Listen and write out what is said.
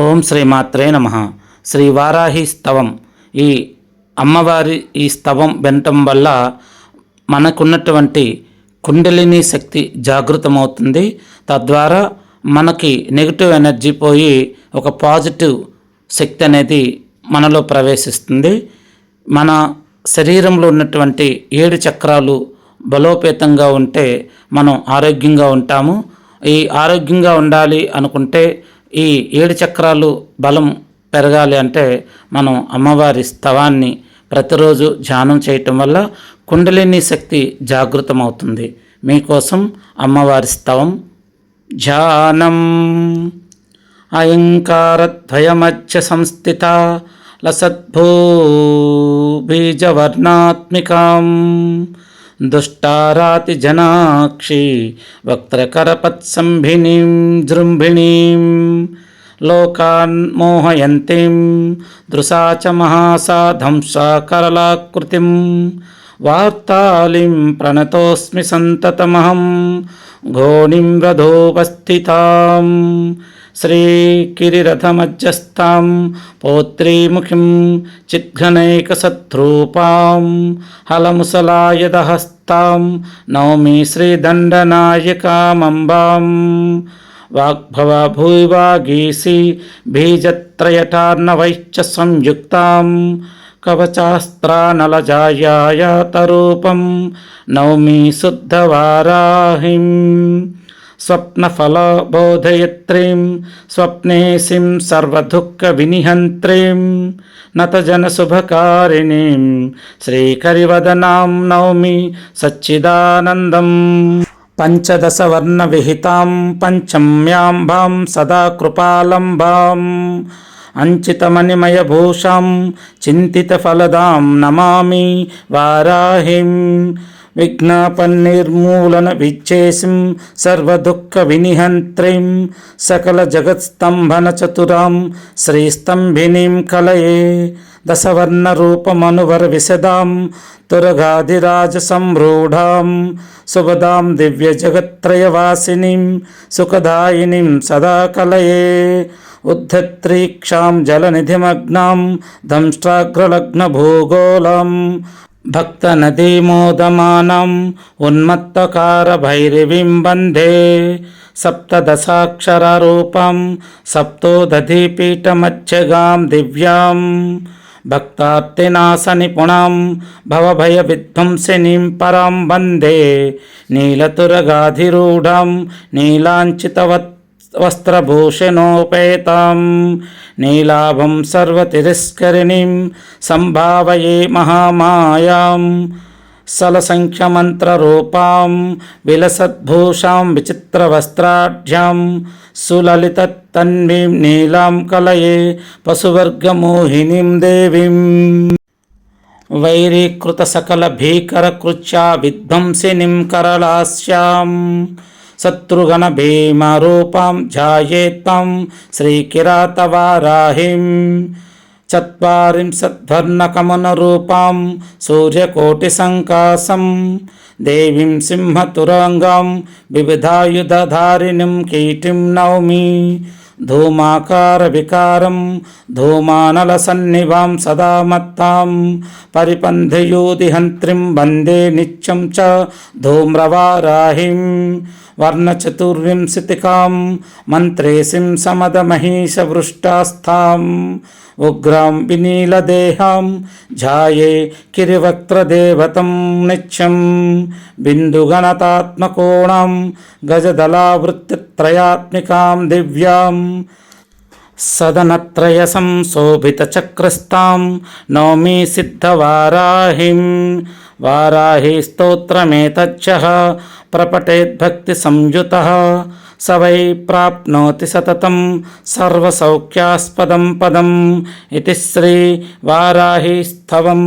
ఓం శ్రీమాత్రే నమ. శ్రీ వారాహి స్తవం. ఈ అమ్మవారి ఈ స్తవం వినటం వల్ల మనకున్నటువంటి కుండలిని శక్తి జాగృతమవుతుంది. తద్వారా మనకి నెగిటివ్ ఎనర్జీ పోయి ఒక పాజిటివ్ శక్తి అనేది మనలో ప్రవేశిస్తుంది. మన శరీరంలో ఉన్నటువంటి ఏడు చక్రాలు బలోపేతంగా ఉంటే మనం ఆరోగ్యంగా ఉంటాము. ఈ ఆరోగ్యంగా ఉండాలి అనుకుంటే ఈ ఏడు చక్రాలు బలం పెరగాలి అంటే మనం అమ్మవారి స్తవాన్ని ప్రతిరోజు ధ్యానం చేయటం వల్ల కుండలిని శక్తి జాగృతమవుతుంది. మీకోసం అమ్మవారి స్తవం ధ్యానం. అయంకారద్వయమధ్య సంస్థిత లసద్భూ బీజవర్ణాత్మికాం. దుష్టారాతిజనాక్షి వక్త్రకరపత్సంభినీం జృంభిణీం లోకాన్ మోహయంतीं దృశా చ మహాసాధంసా కరళాకృతిం వార్తాళిం ప్రణతోస్మి సంతతమహం ఘోణిం రథోపస్థితాం శ్రీకిరిరథమధ్యస్థాం పౌత్రీముఖిం చిద్ఘనైకసత్రూపాం హలముసలాయదహస్తాం నౌమి శ్రీదండనాయకామంబాం వాగ్భవ భూవాగీసి బీజత్రయటార్ణవైశ్చ సంయుక్తాం కవచాస్త్రానలజాయాతరూపం నౌమి శుద్ధవారాహిం స్వప్నఫలబోధయత్రీం స్వప్నేసిం సర్వదుఃఖవినిహంత్రీం నతజనశుభకారిణీం శ్రీకరివదనాం నౌమి సచ్చిదానందం పంచదశవర్ణవిహితాం పంచమ్యాంబాం సదా కృపాలంబాం అంచితమణిమయభూషాం చింతితఫలదాం నమామి వారాహిం విఘ్నాపన్నిర్మూలన విచ్చేసిం సర్వదుఃఖ వినిహంత్రీం సకల జగత్స్తంభన చతురాం శ్రీస్తంభినీం కలయే దశవర్ణరూపమనువర విశదాం తురగాదిరాజ సంరూఢాం శుభదాం దివ్యజగత్రయవాసినీం సుఖదాయినీం సదా కలయే ఉద్ధత్రీక్షాం జలనిధిమగ్నాం దంష్ట్రాగ్రలగ్నభూగోళం భక్తనదీమోదమానం ఉన్మత్తకారభైరవీం వందే సప్తదశాక్షరరూపం సప్తోదధీపీఠమధ్యగాం దివ్యాం భక్తార్తినాశనిపుణాం భవభయవిధ్వంసినీం పరాం వందే నీలతురగాధిరూఢాం నీలాంచితవత్ వస్త్రభూషణోపేతాం నీలాభం సర్వతిరస్కరిణీం సంభావయే మహామాయాం సలసంఖ్యమంత్రరూపాం విలసద్భూషాం విచిత్రవస్త్రాఢ్యాం సులలితత్తన్వీం నీలాం కలయే పశువర్గమోహినీం దేవీం వైరీకృత సకల భీకర కృత్యా విధ్వంసినిం కరళాస్యాం శత్రుగణ భీమరూపాం ధ్యాయేత్తం శ్రీకిరాతవారాహిం చత్వరింశద్వర్ణకమనరూపాం సూర్యకోటిసంకాసం దేవీం సింహతురంగం వివిధాయుధారిణిం కీటిం నౌమి ధూమాకార వికారం ధూమానల సన్నివాం సదా మత్తాం పరిపంధయోదిహంత్రిం వందే నిత్యం చ ధూమ్రవారాహిం వర్ణచతుర్వింశతికాం మంత్రేసిం సమదమహీషవృష్టాస్థాం ఉగ్రాం వినీలదేహాం ఝాయే కిరివక్త్రదేవతం నిత్యం బిందుగణతాత్మకోణం గజదలావృత్తి దివ్యాం సదనత్రయసం శోభితచక్రస్తాం నౌమి సిద్ధవారాహిం వారాహి స్తోత్రమేతచ్చ ప్రపటేద్భక్తి సంయుత స వై ప్రాప్నోతి సతతం సర్వసౌఖ్యాస్పదం పదం ఇది శ్రీ వారాహి స్థవం